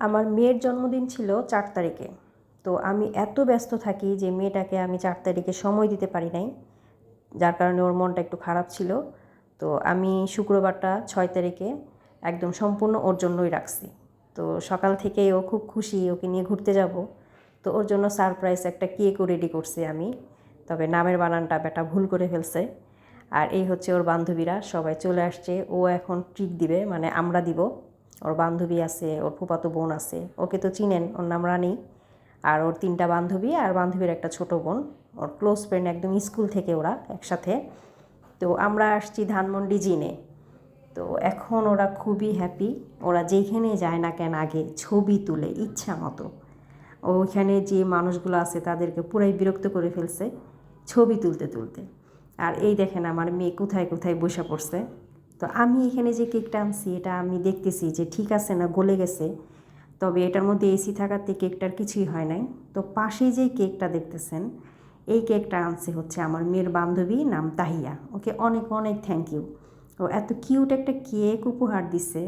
আমার মেয়ের জন্মদিন ছিল চার তারিখে। তো আমি এত ব্যস্ত থাকি যে মেয়েটাকে আমি চার তারিখে সময় দিতে পারি নাই। যার কারণে ওর মনটা একটু খারাপ ছিল। তো আমি শুক্রবারটা ছয় তারিখে একদম সম্পূর্ণ ওর জন্যই রাখছি। তো সকাল থেকেই ও খুব খুশি, ওকে নিয়ে ঘুরতে যাব। তো ওর জন্য সারপ্রাইজ একটা কেকও রেডি করছি আমি। তবে নামের বানানটা বেটা ভুল করে ফেলছে। আর এই হচ্ছে ওর বান্ধবীরা, সবাই চলে আসছে। ও এখন ট্রিট দিবে মানে আমরা দিব। ওর বান্ধবী আছে, ওর ফুপাতো বোন আছে। ওকে তো চিনেন, ওর নাম রানী। আর ওর তিনটা বান্ধবী আর বান্ধবীর একটা ছোট বোন। ওর ক্লোজ ফ্রেন্ড একদম স্কুল থেকে ওরা একসাথে। তো আমরা আসছি ধানমন্ডি জিনে। তো এখন ওরা খুবই হ্যাপি ওরা যেখানে যায় না কেন আগে ছবি তুলে, ইচ্ছা মতো। ওইখানে যে মানুষগুলো আছে তাদেরকে পুরাই বিরক্ত করে ফেলছে, ছবি তুলতে তুলতে। আর এই দেখেন আমার মেয়ে কোথায় কোথায় বসে পড়ছে। তো আমি এখানে যে কেকটা আনছি, এটা আমি দেখতেছি যে ঠিক আছে না, গলে গেছে। তবে এটার মধ্যে এসি থাকাতে কেকটার কিছুই হয় নাই। তো পাশে যে কেকটা দেখতেছেন, এই কেকটা আনছে হচ্ছে আমার মেয়ের বান্ধবী নাম তাহিয়া। ওকে অনেক অনেক থ্যাংক ইউ ও এত কিউট একটা কেক উপহার দিছে।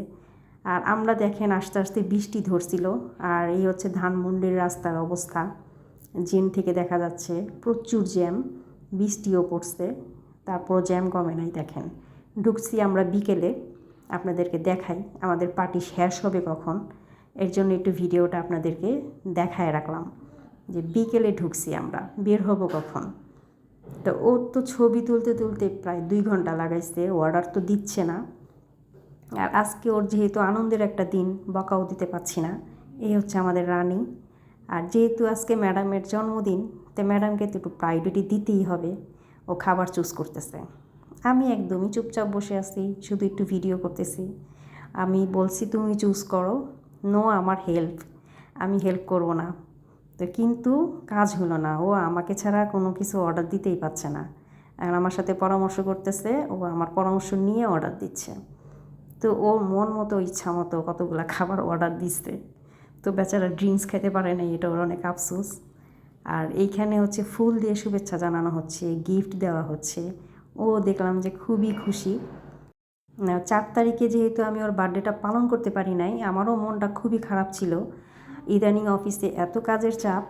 আর আমরা দেখেন আস্তে আস্তে বৃষ্টি ধরছিল। আর এই হচ্ছে ধানমন্ডির রাস্তার অবস্থা। জিন থেকে দেখা যাচ্ছে প্রচুর জ্যাম, বৃষ্টিও পড়ছে। তারপর জ্যাম কমে নাই, দেখেন। ঢুকছি আমরা বিকেলে, আপনাদেরকে দেখাই আমাদের পার্টি শেষ হবে কখন। এর জন্য একটু ভিডিওটা আপনাদেরকে দেখায় রাখলাম যে বিকেলে ঢুকছি আমরা, বের হব কখন। তো ওর তো ছবি তুলতে তুলতে প্রায় দুই ঘণ্টা লাগাইছে অর্ডার তো দিচ্ছে না। আর আজকে ওর যেহেতু আনন্দের একটা দিন, বকাও দিতে পারছি না, এই হচ্ছে আমাদের রানী। আর যেহেতু আজকে ম্যাডামের জন্মদিন, তো ম্যাডামকে তো একটু প্রায়োরিটি দিতেই হবে, ও খাবার চুজ করতেছে। আমি একদমই চুপচাপ বসে আছি, শুধু একটু ভিডিও করতেছি। আমি বলছি, তুমি চুজ করো। নো আমার হেল্প আমি হেল্প করব না। তো কিন্তু কাজ হলো না। ও আমাকে ছাড়া কোনো কিছু অর্ডার দিতেই পারছে না। এখন আমার সাথে পরামর্শ করতেছে, ও আমার পরামর্শ নিয়ে অর্ডার দিচ্ছে। তো ও মন মতো, ইচ্ছা মতো কতগুলো খাবার অর্ডার দিচ্ছে তো বেচারা ড্রিঙ্কস খেতে পারে না এটা ওর অনেক আফসোস। আর এইখানে হচ্ছে ফুল দিয়ে শুভেচ্ছা জানানো হচ্ছে গিফট দেওয়া হচ্ছে। ও দেখলাম যে খুবই খুশি। চার তারিখে যেহেতু আমি ওর বার্থডেটা পালন করতে পারি নাই, আমারও মনটা খুবই খারাপ ছিল। ইদানিং অফিসে এত কাজের চাপ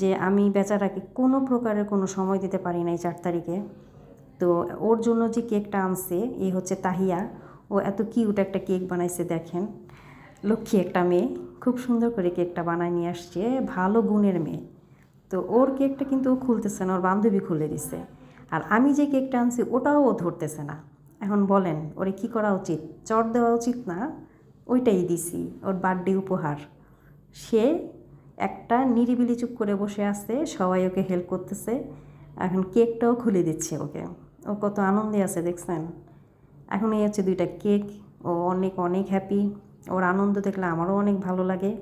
যে আমি বেচারাকে কোনো প্রকারের কোনো সময় দিতে পারি নাই চার তারিখে। তো ওর জন্য যে কেকটা আনছে এই হচ্ছে তাহিয়া। ও এত কিউট একটা কেক বানাইছে, দেখেন। লক্ষ্মী একটা মেয়ে, খুব সুন্দর করে কেকটা বানায় নিয়ে আসছে, ভালো গুণের মেয়ে। তো ওর কেকটা কিন্তু খুলতেছে না, ওর বান্ধবী খুলে দিছে। আর আমি যে কেকটা আনছি ওটাও ও ধরতেছে না। এখন বলেন, ওরে কি করা উচিত? চট দেওয়া উচিত না? ওইটাই দিছি, ওর বার্থডে উপহার। সে একটা নিরিবিলি চুপ করে বসে আছে, সবাই ওকে হেল্প করতেছে। এখন কেকটাও খুলে দিচ্ছে ওকে। ও কত আনন্দে আছে, দেখছেন? এখন এই হচ্ছে দুইটা কেক, ও অনেক অনেক হ্যাপি ওর আনন্দ দেখলে আমারও অনেক ভালো লাগে।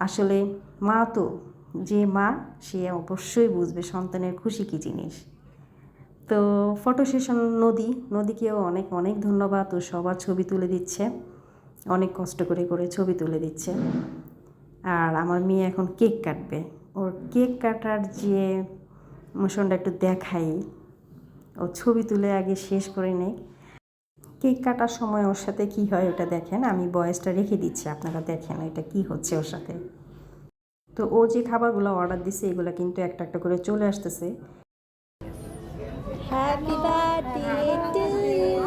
আসলে মা তো, যে মা, সে অবশ্যই বুঝবে সন্তানের খুশি কী জিনিস। তো ফটো সেশন নদী, নদীকেও অনেক অনেক ধন্যবাদ ও সবার ছবি তুলে দিচ্ছে। অনেক কষ্ট করে করে ছবি তুলে দিচ্ছে। আর আমার মেয়ে এখন কেক কাটবে। ওর কেক কাটার যে মোশনটা একটু দেখাই। ও ছবি তুলে আগে শেষ করে নেই। কেক কাটার সময় ওর সাথে কি হয় ওটা দেখেন। আমি বয়সটা রেখে দিচ্ছি, আপনারা দেখেন এটা কি হচ্ছে ওর সাথে। তো ও যে খাবারগুলো অর্ডার দিছে, এগুলো কিন্তু একটা একটা করে চলে আসতেছে। Happy birthday to you.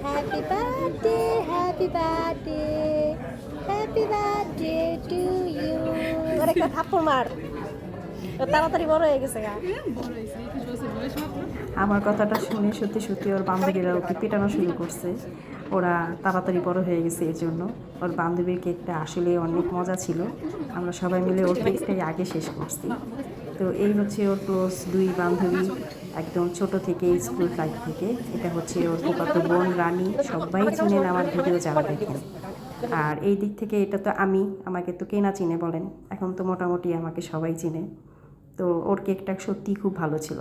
Happy birthday, happy birthday. Happy birthday to you. ওর একটা থাপ্পড় মার ও তাড়াতাড়ি বড় হয়ে গেছে গা আমার কথাটা শুনে সত্যি সত্যি ওর বান্ধবীরা ওকে পেটানো শুরু করছে ওরা তাড়াতাড়ি বড় হয়ে গেছে এর জন্য ওর বান্ধবীর কেকটা আসলে অনেক মজা ছিল আমরা সবাই মিলে ওর কেকটাই আগে শেষ করছি তো এই হচ্ছে ওর ক্লোজ দুই বান্ধবী একদম ছোট থেকে স্কুল লাইফ থেকে। এটা হচ্ছে ওর কত বোন, রানী, সবাই চিনেন আমার ভিডিও যারা দেখেন। আর এই দিক থেকে এটা তো আমি, আমাকে তো কে না চিনে বলেন? এখন তো মোটামুটি আমাকে সবাই চিনে। তো ওর কেকটা সত্যিই খুব ভালো ছিল।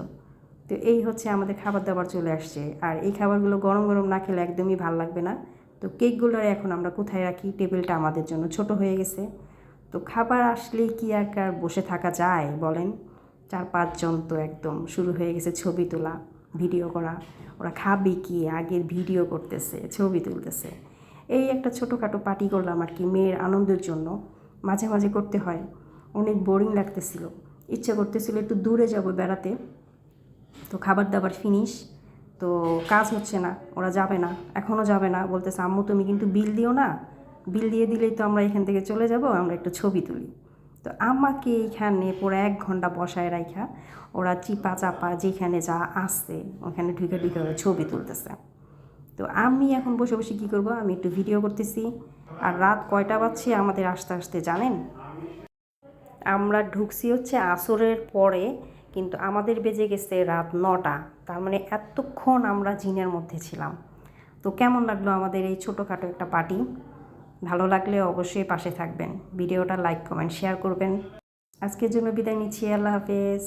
তো এই হচ্ছে আমাদের খাবার দাবার চলে আসছে। আর এই খাবারগুলো গরম গরম না খেলে একদমই ভালো লাগবে না। তো কেকগুলো এখন আমরা কোথায় রাখি? টেবিলটা আমাদের জন্য ছোট হয়ে গেছে। তো খাবার আসলেই কি আর বসে থাকা যায় বলেন? চার পাঁচজন তো একদম শুরু হয়ে গেছে ছবি তোলা, ভিডিও করা। ওরা খাবে কি? আগের ভিডিও করতেছে, ছবি তুলতেছে। এই একটা ছোটোখাটো পার্টি করলাম আর কি, মেয়ের আনন্দের জন্য। মাঝে মাঝে করতে হয়। অনেক বোরিং লাগতেছিল। ইচ্ছে করতেছিল একটু দূরে যাব বেড়াতে। তো খাবার দাবার ফিনিশ তো কাজ হচ্ছে না, ওরা যাবে না এখনও যাবে না। বলতেছে, আম্মু, তুমি কিন্তু বিল দিও না? বিল দিয়ে দিলেই তো আমরা এখান থেকে চলে যাব, আমরা একটু ছবি তুলি। তো আমাকে এইখানে পুরো এক ঘণ্টা বসায় রাখা ওরা চিপা চাপা যেখানে যা আসছে, ওখানে ঢুকে ঢুকে ওরা ছবি তুলতেছে। তো আমি এখন বসে বসে কী করব, আমি একটু ভিডিও করতেছি। আর রাত কয়টা বাজছে আমাদের আসতে আসতে জানেন? আমরা ঢুকছি হচ্ছে আসরের পরে, কিন্তু আমাদের বেজে গেছে রাত নটা, তার মানে এতক্ষণ আমরা জিনের মধ্যে ছিলাম। তো কেমন লাগল আমাদের এই ছোটোখাটো একটা পার্টি? ভালো লাগলে অবশ্যই পাশে থাকবেন। ভিডিওটা লাইক, কমেন্ট, শেয়ার করবেন। আজকের জন্য বিদায় নিচ্ছি। আল্লাহ হাফেজ।